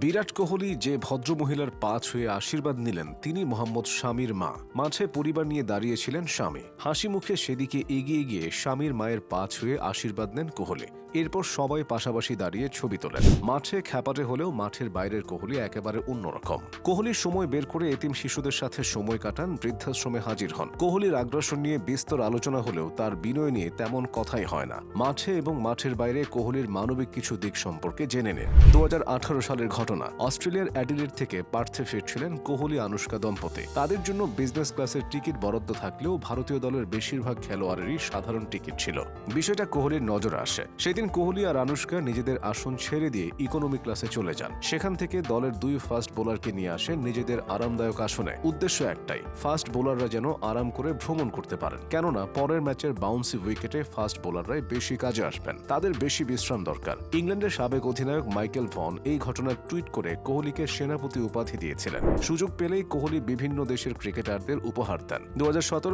বিরাট কোহলি যে ভদ্রমহিলার পা ছুঁয়ে আশীর্বাদ নিলেন, তিনি মোহাম্মদ স্বামীর মা। মাঝে পরিবার নিয়ে দাঁড়িয়েছিলেন স্বামী হাসি মুখে সেদিকে এগিয়ে গিয়ে স্বামীর মায়ের পা ছুঁয়ে আশীর্বাদ নেন কোহলি। এরপর সবাই পাশাপাশি দাঁড়িয়ে ছবি তোলেন। মাঠে খ্যাপাটে হলেও মাঠের বাইরের কোহলি একেবারে অন্যরকম। কোহলির সময় বের করে এতিম শিশুদের সাথে সময় কাটান, বৃদ্ধাশ্রমে হাজির হন। কোহলির আগ্রাসন নিয়ে বিস্তর আলোচনা হলেও তার বিনয় নিয়ে তেমন কথাই হয় না। মাঠে এবং মাঠের বাইরে কোহলির মানবিক কিছু দিক সম্পর্কে জেনে নেন। দু হাজার আঠারো সালের ঘটনা অস্ট্রেলিয়ার অ্যাডিলেড থেকে পার্থে ফিরছিলেন কোহলি আনুষ্কা দম্পতি। তাদের জন্য বিজনেস ক্লাসের টিকিট বরাদ্দ থাকলেও ভারতীয় দলের বেশিরভাগ খেলোয়াড়েরই সাধারণ টিকিট ছিল। বিষয়টা কোহলির নজরে আসে। সেদিন কোহলি আর আনুষ্কা নিজেদের আসন ছেড়ে দিয়ে ইকোনমি ক্লাসে চলে যান। সেখান থেকে দলের দুই ফাস্ট বোলারকে নিয়ে আসেন নিজেদের আরামদায়ক আসনে। উদ্দেশ্য একটাই ফাস্ট বোলাররা যেন আরাম করে ভ্রমণ করতে পারেন। কেননা, পরের ম্যাচের বাউন্সি উইকেটে ফাস্ট বোলাররাই বেশি কাজে আসবেন। তাদের বেশি বিশ্রাম দরকার। ইংল্যান্ডের সাবেক অধিনায়ক মাইকেল ভন এই ঘটনার টুইট করে কোহলিকে সেনাপতি উপাধি দিয়েছিলেন। সুযোগ পেলেই কোহলি বিভিন্ন দেশের ক্রিকেটারদের উপহার দেন। দু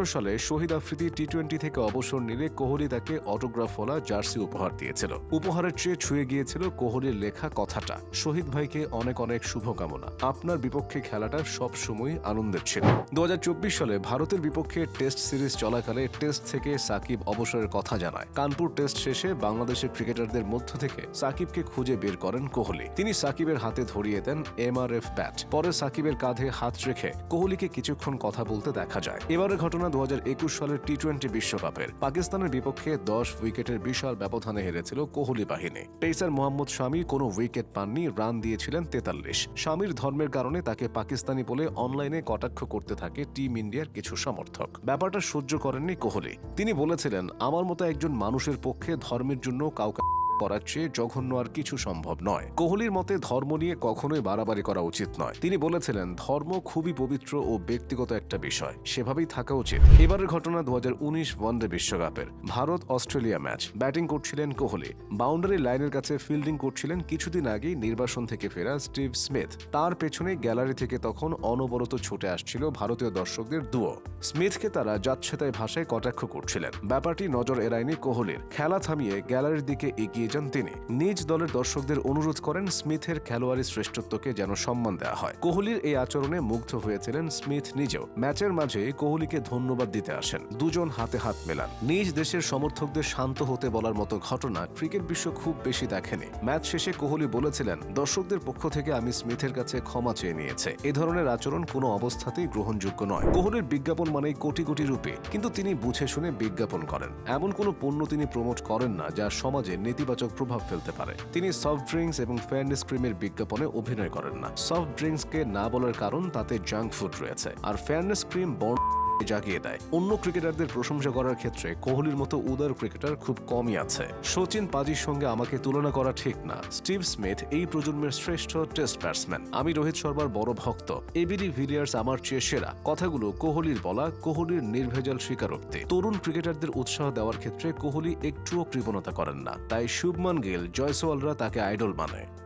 সালে শহীদ আফ্রিদি টি টোয়েন্টি থেকে অবসর নিলে কোহলি তাকে অটোগ্রাফওয়ালা জার্সি উপহার দিয়েছিল। উপহারের চেয়ে ছুঁয়ে গিয়েছিল কোহলির লেখা কথাটা। শহীদ ভাইকে অনেক অনেক শুভকামনা। আপনার বিপক্ষে খেলাটা সবসময় আনন্দের ছিল। দু হাজার চব্বিশ সালে ভারতের বিপক্ষে টেস্ট সিরিজ চলাকালে টেস্ট থেকে সাকিব অবসরের কথা জানায়। কানপুর টেস্ট শেষে বাংলাদেশের ক্রিকেটারদের মধ্য থেকে সাকিবকে খুঁজে বের করেন কোহলি। তিনি সাকিবের হাতে ধরিয়ে দেন এমআরএফ ব্যাট। পরে সাকিবের কাঁধে হাত রেখে কোহলিকে কিছুক্ষণ কথা বলতে দেখা যায়। এবারের ঘটনা দু সালের টি টোয়েন্টি বিশ্বকাপের। পাকিস্তানের বিপক্ষে দশ উইকেটের বিশাল ব্যবধানে হেরেছিল কোহলি বাহিনী। পেসার মোহাম্মদ শামী কোনো উইকেট পাননি, রান দিয়েছিলেন তেতাল্লিশ। স্বামীর ধর্মের কারণে তাকে পাকিস্তানি বলে অনলাইনে কটাক্ষ করতে থাকে টিম ইন্ডিয়ার কিছু সমর্থক। ব্যাপারটা সহ্য করেননি কোহলি। তিনি বলেছিলেন, আমার মতো একজন মানুষের পক্ষে ধর্মের জন্য কাউকে করার চেয়ে জঘন্য আর কিছু সম্ভব নয়। কোহলির মতে ধর্ম নিয়ে কখনোই বাড়াবাড়ি করা উচিত নয়। তিনি বলেছিলেন, ধর্ম খুবই পবিত্র ও ব্যক্তিগত একটা বিষয়। সেভাবেই থাকা উচিত। এবারের ঘটনা দু ওয়ানডে বিশ্বকাপের। Bharat Australia match. ব্যাটিং করছিলেন কোহলি। বাউন্ডারি লাইনের কাছে ফিল্ডিং করছিলেন কিছুদিন আগেই নির্বাসন থেকে ফেরা স্টিভ স্মিথ। তার পেছনে গ্যালারি থেকে তখন অনবরত ছুটে আসছিল ভারতীয় দর্শকদের দুও স্মিথকে তারা যাচ্ছেতাই ভাষায় কটাক্ষ করছিলেন। ব্যাপারটি নজর এড়ায়নি কোহলির। খেলা থামিয়ে গ্যালারির দিকে এগিয়ে যান তিনি। নিজ দলের দর্শকদের অনুরোধ করেন স্মিথের খেলোয়াড়ি শ্রেষ্ঠত্বকে যেন সম্মান দেওয়া হয়। কোহলির এই আচরণে মুগ্ধ হয়েছিলেন স্মিথ নিজেও। ম্যাচের মাঝে কোহলিকে ধন্যবাদ দিতে আসেন। দুজন হাতে হাত মেলান। নিজ দেশের সমর্থকদের শান্ত হতে বলার মতো ঘটনা ক্রিকেট বিশ্ব খুব বেশি দেখেনি। ম্যাচ শেষে কোহলি বলেছিলেন, দর্শকদের পক্ষ থেকে আমি স্মিথের কাছে ক্ষমা চেয়ে নিয়েছে। এ ধরনের আচরণ কোনো অবস্থাতেই গ্রহণযোগ্য নয়। কোহলির বিজ্ঞাপন মানেই কোটি কোটি রূপে। কিন্তু তিনি বুঝে শুনে বিজ্ঞাপন করেন। এমন কোনো পণ্য তিনি প্রমোট করেন না যা সমাজে নেতিবাচক প্রভাব ফেলতে পারে। তিনি সফট ড্রিঙ্কস এবং ফেয়ারনেস ক্রিমের বিজ্ঞাপনে অভিনয় করেন না। সফট ড্রিঙ্কসকে না বলার কারণ তাতে জাঙ্ক ফুড রয়েছে। আর ফেয়ারনেস ক্রিম বর্ণ জাগিয়ে দেয়। অন্য ক্রিকেটারদের প্রশংসা করার ক্ষেত্রে কোহলির মতো উদার ক্রিকেটার খুব কমই আছে। সচিন পাজির সঙ্গে আমাকে তুলনা করা ঠিক না। স্টিভ স্মিথ এই প্রজন্মের শ্রেষ্ঠ টেস্ট ব্যাটসম্যান। আমি রোহিত শর্মার বড় ভক্ত। এবিডি ভিলিয়ার্স আমার চেয়ে সেরা। কথাগুলো কোহলির বলা, কোহলির নির্ভেজাল স্বীকারোক্তি। তরুণ ক্রিকেটারদের উৎসাহ দেওয়ার ক্ষেত্রে কোহলি একটুও কৃপণতা করেন না। তাই শুভমান গিল, জয়সওয়ালরা তাকে আইডল মানে।